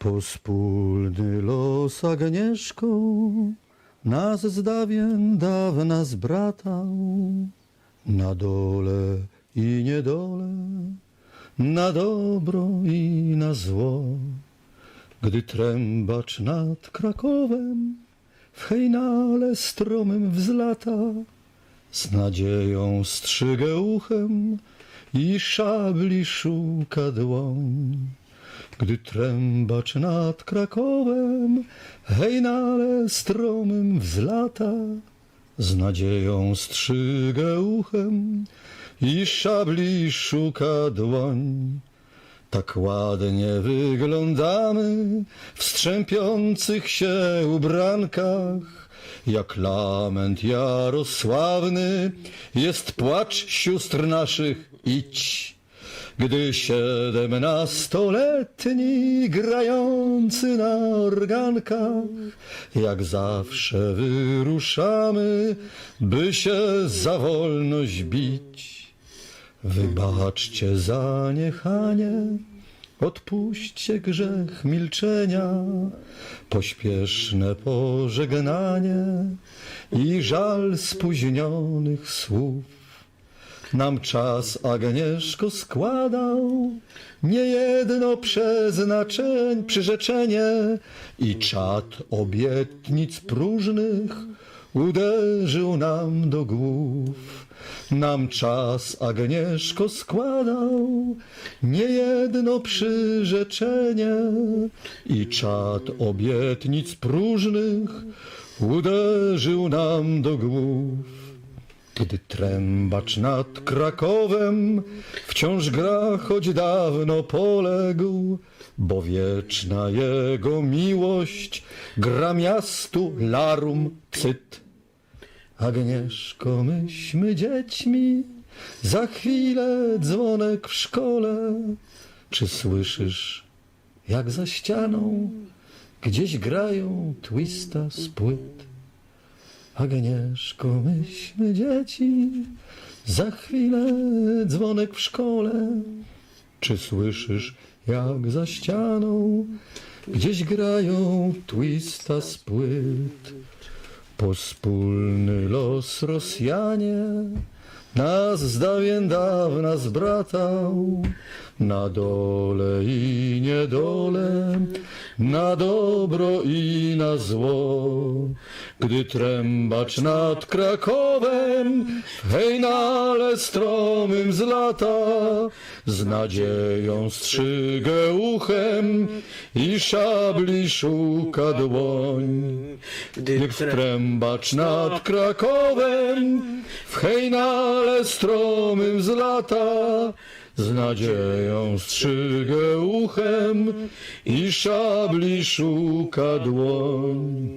Pospólny los Agnieszką nas z dawien dawna zbratał. Na dole i niedole, na dobro i na zło. Gdy trębacz nad Krakowem w hejnale stromym wzlata, z nadzieją strzygę uchem i szabli szuka dłoń. Gdy trębacz nad Krakowem hejnale stromym wzlata, z nadzieją strzygę uchem i szabli szuka dłoń. Tak ładnie wyglądamy w strzępiących się ubrankach, jak lament Jarosławny jest płacz sióstr naszych idź. Gdy siedemnastoletni grający na organkach, jak zawsze wyruszamy, by się za wolność bić. Wybaczcie zaniechanie, odpuśćcie grzech milczenia, pośpieszne pożegnanie i żal spóźnionych słów. Nam czas Agnieszko składał niejedno przeznaczeń, przyrzeczenie i czad obietnic próżnych uderzył nam do głów. Nam czas Agnieszko składał niejedno przyrzeczenie i czad obietnic próżnych uderzył nam do głów. Gdy trębacz nad Krakowem wciąż gra, choć dawno poległ, bo wieczna jego miłość gra miastu larum cyt. Agnieszko, myśmy dziećmi, za chwilę dzwonek w szkole. Czy słyszysz, jak za ścianą gdzieś grają twista z płyt? Agnieszko, myśmy dzieci, za chwilę dzwonek w szkole. Czy słyszysz, jak za ścianą gdzieś grają twista z płyt? Pospólny los Rosjanie nas z dawien dawna zbratał. Na dole i niedole, na dobro i na zło. Gdy trębacz nad Krakowem w hejnale stromym z lata, z nadzieją strzygę uchem i szabli szuka dłoń. Gdy trębacz nad Krakowem hejnale stromym z lata, z nadzieją strzygę uchem i szabli szuka dłoń.